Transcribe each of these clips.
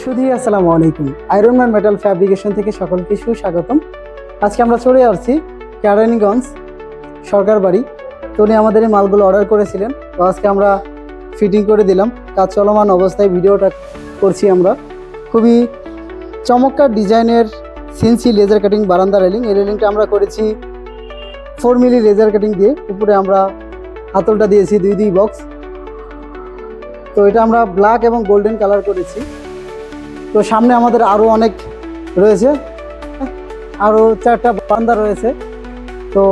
সুধী, আসসালামু আলাইকুম। Ironman metal fabrication থেকে সকলকে সুস্বাগতম। আজকে আমরা চলে আসছি কেরানীগঞ্জ সরকার বাড়ি তো উনি আমাদের এই মালগুলো অর্ডার করেছিলেন। তো আজকে আমরা ফিটিং করে দিলাম। কাজ চলমান অবস্থায় ভিডিওটা করছি আমরা। খুবই চমৎকার ডিজাইনের সিনসি লেজার কাটিং বারান্দা রেলিং এই রেলিংটা আমরা করেছি ফোর মিলি লেজার কাটিং দিয়ে। উপরে আমরা হাতলটা দিয়েছি দুই দুই বক্স তো এটা আমরা ব্ল্যাক এবং গোল্ডেন কালার করেছি। তো সামনে আমাদের আরও অনেক রয়েছে। আরও চারটা বারান্দা রয়েছে। তো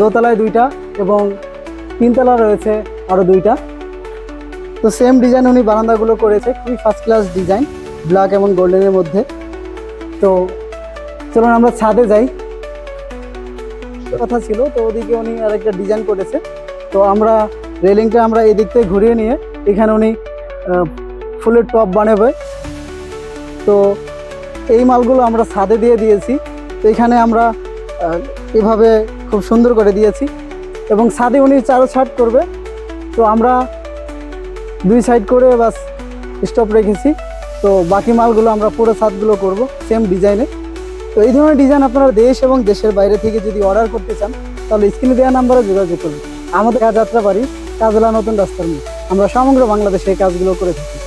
দোতলায় দুইটা এবং তিনতলা রয়েছে আরও দুইটা। তো সেম ডিজাইন উনি বারান্দাগুলো করেছে। খুবই ফার্স্ট ক্লাস ডিজাইন ব্ল্যাক এবং গোল্ডেনের মধ্যে। তো চলুন আমরা ছাদে যাই। কথা ছিল, তো ওদিকে উনি আরেকটা ডিজাইন করেছে। তো আমরা রেলিংটা আমরা এদিক থেকে ঘুরিয়ে নিয়ে এখানে উনি ফুলের টপ বানাবে। তো এই মালগুলো আমরা ছাদে দিয়ে দিয়েছি। তো এখানে আমরা এভাবে খুব সুন্দর করে দিয়েছি। এবং ছাদে উনি চারো ছাট করবে। তো আমরা দুই সাইড করে বাস স্টপ রেখেছি। তো বাকি মালগুলো আমরা পুরো ছাদগুলো করব, সেম ডিজাইনে। তো এই ধরনের ডিজাইন আপনারা দেশ এবং দেশের বাইরে থেকে যদি অর্ডার করতে চান, তাহলে স্ক্রিনে দেওয়া নাম্বারে যোগাযোগ করুন। আমাদের যাত্রা বাড়ি কাজলা নতুন রাস্তার মোড়। আমরা সমগ্র বাংলাদেশে এই কাজগুলো করে থাকি।